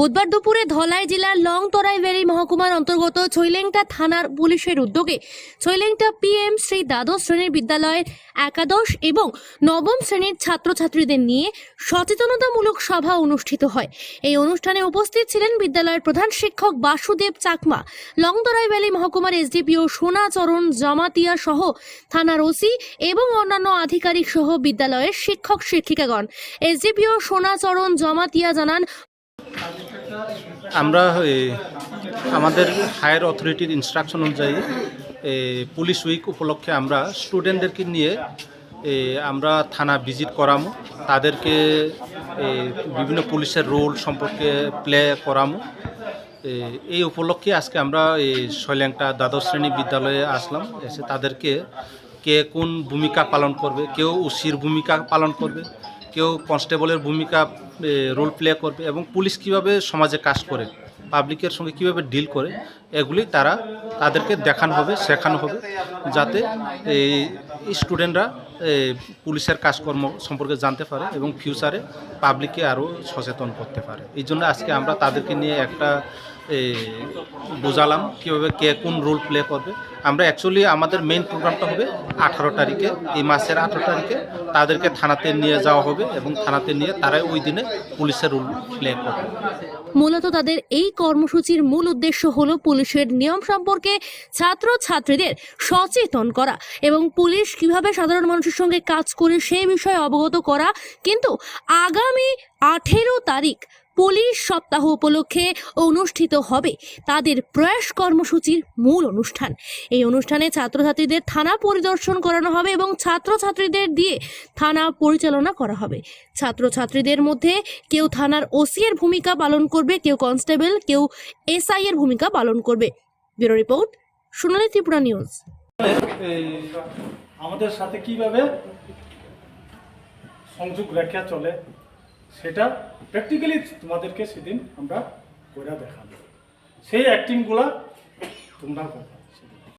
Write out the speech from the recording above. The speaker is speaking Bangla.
বুধবার দুপুরে ধলাই জেলার লংতরাই ভ্যালি মহকুমার অন্তর্গত ছৈলেংটা থানার পুলিশের উদ্যোগে ছৈলেংটা পিএম শ্রী দ্বাদশ শ্রেণির বিদ্যালয়ের একাদশ এবং নবম শ্রেণির ছাত্রছাত্রীদের নিয়ে সচেতনতামূলক সভা অনুষ্ঠিত হয়। এই অনুষ্ঠানে উপস্থিত ছিলেন বিদ্যালয়ের প্রধান শিক্ষক বাসুদেব চাকমা, লংতরাই ভ্যালি মহকুমার এসডিপিও সোনাচরণ জামাতিয়া সহ থানার ওসি এবং অন্যান্য আধিকারিক সহ বিদ্যালয়ের শিক্ষক শিক্ষিকাগণ এসডিপিও সোনাচরণ জমাতিয়া জানান আমরা আমাদের হায়ার অথরিটির ইনস্ট্রাকশন অনুযায়ী পুলিশ উইক উপলক্ষে আমরা স্টুডেন্টদেরকে নিয়ে আমরা থানা ভিজিট করামো। তাদেরকে বিভিন্ন পুলিশের রোল সম্পর্কে প্লে করামো। এই উপলক্ষে আজকে আমরা এই শৈল্যাংটা দ্বাদশ শ্রেণি বিদ্যালয়ে আসলাম। এসে তাদেরকে কে কোন ভূমিকা পালন করবে, কেউ উসির ভূমিকা পালন করবে কেউ কনস্টেবলের ভূমিকা রোল প্লে করবে এবং পুলিশ কীভাবে সমাজে কাজ করে পাবলিকের সঙ্গে কীভাবে ডিল করে, এগুলি তারা তাদেরকে দেখানো হবে, শেখানো হবে, যাতে এই স্টুডেন্টরা পুলিশের কাজকর্ম সম্পর্কে জানতে পারে এবং ফিউচারে পাবলিককে আরও সচেতন করতে পারে। এই জন্য আজকে আমরা তাদেরকে নিয়ে একটা বোঝালাম কীভাবে কে কোন রোল প্লে করবে। আমরা অ্যাকচুয়ালি আমাদের মেইন প্রোগ্রামটা হবে আঠারো তারিখে, এই মাসের আঠারো তারিখে তাদেরকে থানাতে নিয়ে যাওয়া হবে এবং থানাতে নিয়ে তারাই ওই দিনে পুলিশের রোল প্লে করবে। মূলত তাদের এই কর্মসূচির মূল উদ্দেশ্য হলো পুলিশের নিয়ম সম্পর্কে ছাত্র ছাত্রীদের সচেতন করা এবং পুলিশ কীভাবে সাধারণ মানুষের সঙ্গে কাজ করে সেই বিষয়ে অবগত করা। কিন্তু আগামী আঠেরো তারিখ পুলিশ সপ্তাহ উপলক্ষে অনুষ্ঠিত হবে তাদের প্রয়াস কর্মসূচির মূল অনুষ্ঠান। এই অনুষ্ঠানে ছাত্রছাত্রীদের থানা পরিদর্শন করানো হবে এবং ছাত্রছাত্রীদের দিয়ে থানা পরিচালনা করা হবে। ছাত্রছাত্রীদের মধ্যে কেউ থানার ওসি এর ভূমিকা পালন করবে, কেউ কনস্টেবল, কেউ এসআই এর ভূমিকা পালন করবে। Bureau report, Sonali Tripura news. আমাদের সাথে কীভাবে সংযোগ রেখা চলে? সেটা প্র্যাকটিক্যালি তোমাদেরকে সেদিন আমরা করে দেখাবো। সেই অ্যাক্টিংগুলা তোমরা করবে।